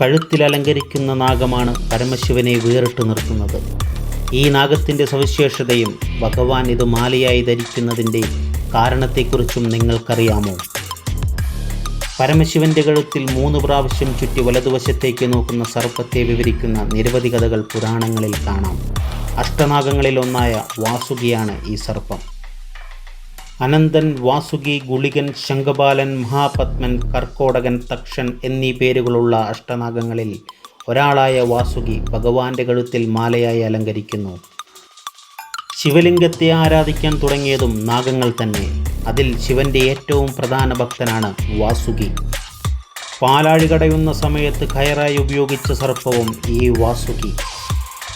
കഴുത്തിൽ അലങ്കരിക്കുന്ന നാഗമാണ് പരമശിവനെ വേറിട്ട് നിർത്തുന്നത്. ഈ നാഗത്തിന്റെ സവിശേഷതയും ഭഗവാൻ ഇത് മാലയായി ധരിക്കുന്നതിന്റെ കാരണത്തെക്കുറിച്ചും നിങ്ങൾക്കറിയാമോ? പരമശിവന്റെ കഴുത്തിൽ മൂന്ന് പ്രാവശ്യം ചുറ്റി വലതുവശത്തേക്ക് നോക്കുന്ന സർപ്പത്തെ വിവരിക്കുന്ന നിരവധി കഥകൾ പുരാണങ്ങളിൽ കാണാം. അഷ്ടനാഗങ്ങളിൽ ഒന്നായ വാസുകിയാണ് ഈ സർപ്പം. അനന്തൻ വാസുകി ഗുളികൻ ശംഖപാലൻ മഹാപത്മൻ കർക്കോടകൻ തക്ഷൻ എന്നീ പേരുകളുള്ള അഷ്ടനാഗങ്ങളിൽ ഒരാളായ വാസുകി ഭഗവാന്റെ കഴുത്തിൽ മാലയായി അലങ്കരിക്കുന്നു. ശിവലിംഗത്തെ ആരാധിക്കാൻ തുടങ്ങിയതും നാഗങ്ങൾ തന്നെ. അതിൽ ശിവന്റെ ഏറ്റവും പ്രധാന ഭക്തനാണ് വാസുകി. പാലാഴി കടയുന്ന സമയത്ത് കയറായി ഉപയോഗിച്ച സർപ്പവും ഈ വാസുകി.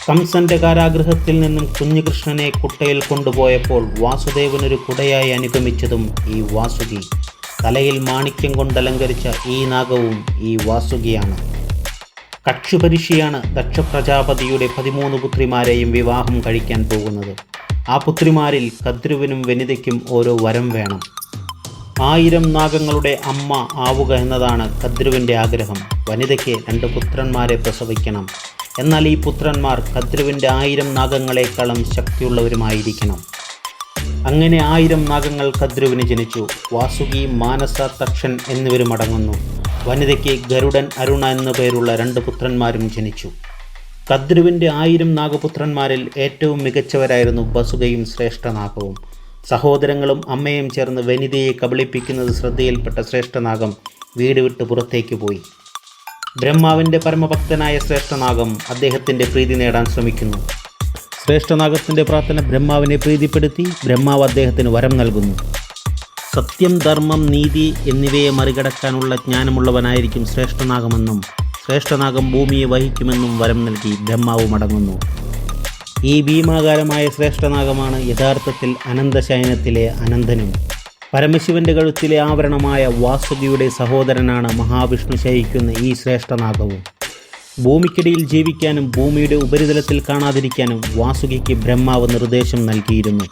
കംസന്റെ കാരാഗ്രഹത്തിൽ നിന്നും കുഞ്ഞുകൃഷ്ണനെ കുട്ടയിൽ കൊണ്ടുപോയപ്പോൾ വാസുദേവനൊരു കുടയായി അനുഗമിച്ചതും ഈ വാസുകി. തലയിൽ മാണിക്യം കൊണ്ട് അലങ്കരിച്ച ഈ നാഗവും ഈ വാസുകിയാണ്. കക്ഷിപരിഷിയാണ് ദക്ഷപ്രജാപതിയുടെ പതിമൂന്ന് പുത്രിമാരെയും വിവാഹം കഴിക്കാൻ പോകുന്നത്. ആ പുത്രിമാരിൽ കദ്രുവിനും വനിതയ്ക്കും ഓരോ വരം വേണം. ആയിരം നാഗങ്ങളുടെ അമ്മ ആവുക എന്നതാണ് കദ്രുവിന്റെ ആഗ്രഹം. വനിതയ്ക്ക് രണ്ട് പുത്രന്മാരെ പ്രസവിക്കണം. എന്നാൽ ഈ പുത്രന്മാർ കദ്രുവിന്റെ ആയിരം നാഗങ്ങളെക്കാളും ശക്തിയുള്ളവരുമായിരിക്കണം. അങ്ങനെ ആയിരം നാഗങ്ങൾ കദ്രുവിന് ജനിച്ചു. വാസുകി മാനസ തക്ഷൻ എന്നിവരും അടങ്ങുന്നു. വനിതയ്ക്ക് ഗരുഡൻ അരുണ എന്നു പേരുള്ള രണ്ട് പുത്രന്മാരും ജനിച്ചു. കദ്രുവിന്റെ ആയിരം നാഗപുത്രന്മാരിൽ ഏറ്റവും മികച്ചവരായിരുന്നു ബസുകയും ശ്രേഷ്ഠനാഗവും. സഹോദരങ്ങളും അമ്മയും ചേർന്ന് വനിതയെ കബളിപ്പിക്കുന്നത് ശ്രദ്ധയിൽപ്പെട്ട ശ്രേഷ്ഠനാഗം വീട് വിട്ട് പുറത്തേക്ക് പോയി. ബ്രഹ്മാവിന്റെ പരമഭക്തനായ ശ്രേഷ്ഠനാഗം അദ്ദേഹത്തിന്റെ പ്രീതി നേടാൻ ശ്രമിക്കുന്നു. ശ്രേഷ്ഠനാഗത്തിന്റെ പ്രാർത്ഥന ബ്രഹ്മാവിനെ പ്രീതിപ്പെടുത്തി ബ്രഹ്മാവ് അദ്ദേഹത്തിന് വരം നൽകുന്നു. സത്യം ധർമ്മം നീതി എന്നിവയെ മറികടക്കാനുള്ള ജ്ഞാനമുള്ളവനായിരിക്കും ശ്രേഷ്ഠനാഗമെന്നും ശ്രേഷ്ഠനാഗം ഭൂമിയെ വഹിക്കുമെന്നും വരം നൽകി ബ്രഹ്മാവ് മടങ്ങുന്നു. ഈ ഭീമാകാരമായ ശ്രേഷ്ഠനാഗമാണ് യഥാർത്ഥത്തിൽ അനന്തശയനത്തിലെ അനന്തനും. പരമശിവന്റെ കഴുത്തിലെ ആവരണമായ വാസുകിയുടെ സഹോദരനാണ് മഹാവിഷ്ണു ശയിക്കുന്ന ഈ ശ്രേഷ്ഠനാഗവും. ഭൂമിക്കിടയിൽ ജീവിക്കാനും ഭൂമിയുടെ ഉപരിതലത്തിൽ കാണാതിരിക്കാനും വാസുകിക്ക് ബ്രഹ്മാവ് നിർദ്ദേശം നൽകിയിരുന്നു.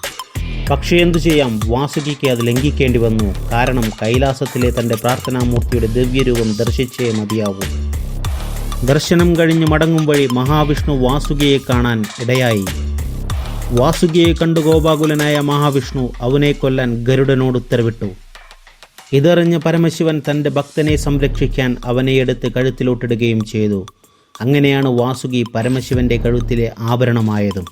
പക്ഷേ എന്തു ചെയ്യാം? വാസുകിക്ക് അത് ലംഘിക്കേണ്ടി വന്നു. കാരണം കൈലാസത്തിലെ തന്റെ പ്രാർത്ഥനാമൂർത്തിയുടെ ദിവ്യരൂപം ദർശിച്ചേ മതിയാവൂ. ദർശനം കഴിഞ്ഞ് മടങ്ങും വഴി മഹാവിഷ്ണു വാസുകിയെ കാണാൻ ഇടയായി. വാസുകിയെ കണ്ട് ഗോപാകുലനായ മഹാവിഷ്ണു അവനെ കൊല്ലാൻ ഗരുഡനോട് ഉത്തരവിട്ടു. ഇതറിഞ്ഞ് പരമശിവൻ തന്റെ ഭക്തനെ സംരക്ഷിക്കാൻ അവനെ എടുത്ത് കഴുത്തിലോട്ടിടുകയും ചെയ്തു. അങ്ങനെയാണ് വാസുകി പരമശിവന്റെ കഴുത്തിലെ ആഭരണമായതും.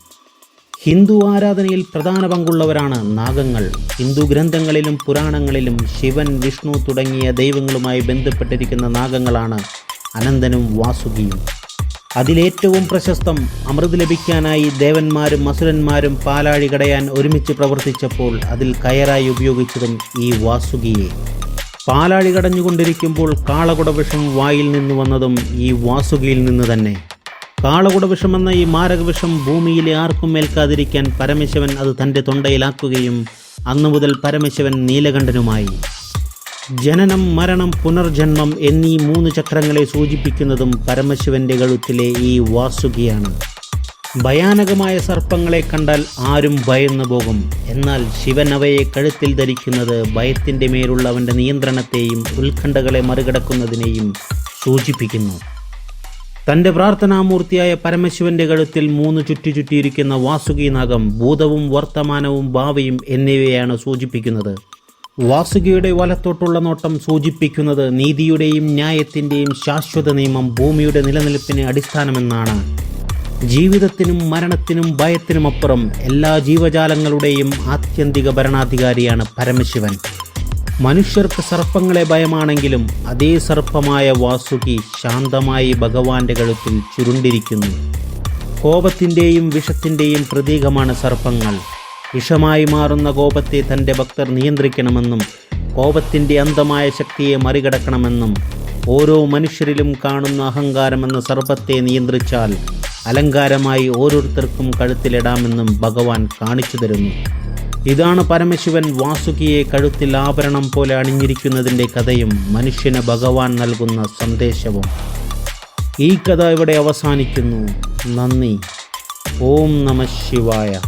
ഹിന്ദു ആരാധനയിൽ പ്രധാന പങ്കുള്ളവരാണ് നാഗങ്ങൾ. ഹിന്ദു ഗ്രന്ഥങ്ങളിലും പുരാണങ്ങളിലും ശിവൻ വിഷ്ണു തുടങ്ങിയ ദൈവങ്ങളുമായി ബന്ധപ്പെട്ടിരിക്കുന്ന നാഗങ്ങളാണ് അനന്തനും വാസുകിയും. അതിലേറ്റവും പ്രശസ്തം അമൃത് ലഭിക്കാനായി ദേവന്മാരും അസുരന്മാരും പാലാഴി കടയാൻ ഒരുമിച്ച് പ്രവർത്തിച്ചപ്പോൾ അതിൽ കയറായി ഉപയോഗിച്ചതും ഈ വാസുകിയെ. പാലാഴി കടഞ്ഞുകൊണ്ടിരിക്കുമ്പോൾ കാളകുടവിഷം വായിൽ നിന്ന് വന്നതും ഈ വാസുകിയിൽ നിന്ന് തന്നെ. കാളകുടവിഷമെന്ന ഈ മാരകവിഷം ഭൂമിയിലെ ആർക്കും ഏൽക്കാതിരിക്കാൻ പരമശിവൻ അത് തന്റെ തൊണ്ടയിലാക്കുകയും അന്നു മുതൽ പരമശിവൻ നീലകണ്ഠനുമായി. ജനനം മരണം പുനർജന്മം എന്നീ മൂന്ന് ചക്രങ്ങളെ സൂചിപ്പിക്കുന്നതും പരമശിവന്റെ കഴുത്തിലെ ഈ വാസുകിയാണ്. ഭയാനകമായ സർപ്പങ്ങളെ കണ്ടാൽ ആരും ഭയന്നു പോകും. എന്നാൽ ശിവൻ അവയെ കഴുത്തിൽ ധരിക്കുന്നത് ഭയത്തിന്റെ മേലുള്ള അവന്റെ നിയന്ത്രണത്തെയും ഉത്കണ്ഠകളെ മറികടക്കുന്നതിനെയും സൂചിപ്പിക്കുന്നു. തന്റെ പ്രാർത്ഥനാമൂർത്തിയായ പരമശിവന്റെ കഴുത്തിൽ മൂന്ന് ചുറ്റി ചുറ്റിയിരിക്കുന്ന വാസുകി നാഗം ഭൂതവും വർത്തമാനവും ഭാവിയും എന്നിവയാണ് സൂചിപ്പിക്കുന്നത്. വാസുകിയുടെ വലത്തോട്ടുള്ള നോട്ടം സൂചിപ്പിക്കുന്നത് നീതിയുടെയും ന്യായത്തിന്റെയും ശാശ്വത നിയമം ഭൂമിയുടെ നിലനിൽപ്പിന് അടിസ്ഥാനമെന്നാണ്. ജീവിതത്തിനും മരണത്തിനും ഭയത്തിനുമപ്പുറം എല്ലാ ജീവജാലങ്ങളുടെയും ആത്യന്തിക ഭരണാധികാരിയാണ് പരമശിവൻ. മനുഷ്യർക്ക് സർപ്പങ്ങളെ ഭയമാണെങ്കിലും അതേ സർപ്പമായ വാസുകി ശാന്തമായി ഭഗവാന്റെ കഴുത്തിൽ ചുരുണ്ടിരിക്കുന്നു. കോപത്തിന്റെയും വിഷത്തിന്റെയും പ്രതീകമാണ് സർപ്പങ്ങൾ. വിഷമായി മാറുന്ന കോപത്തെ തന്റെ ഭക്തർ നിയന്ത്രിക്കണമെന്നും കോപത്തിന്റെ അന്തമായ ശക്തിയെ മറികടക്കണമെന്നും ഓരോ മനുഷ്യരിലും കാണുന്ന അഹങ്കാരമെന്ന സർപ്പത്തെ നിയന്ത്രിച്ചാൽ അലങ്കാരമായി ഓരോരുത്തർക്കും കഴുത്തിലിടാമെന്നും ഭഗവാൻ കാണിച്ചു തരുന്നു. ഇതാണ് പരമശിവൻ വാസുകിയെ കഴുത്തിൽ ആഭരണം പോലെ അണിഞ്ഞിരിക്കുന്നതിന്റെ കഥയും മനുഷ്യന് ഭഗവാൻ നൽകുന്ന സന്ദേശവും. ഈ കഥ ഇവിടെ അവസാനിക്കുന്നു. നന്ദി. ഓം നമ ശിവായ.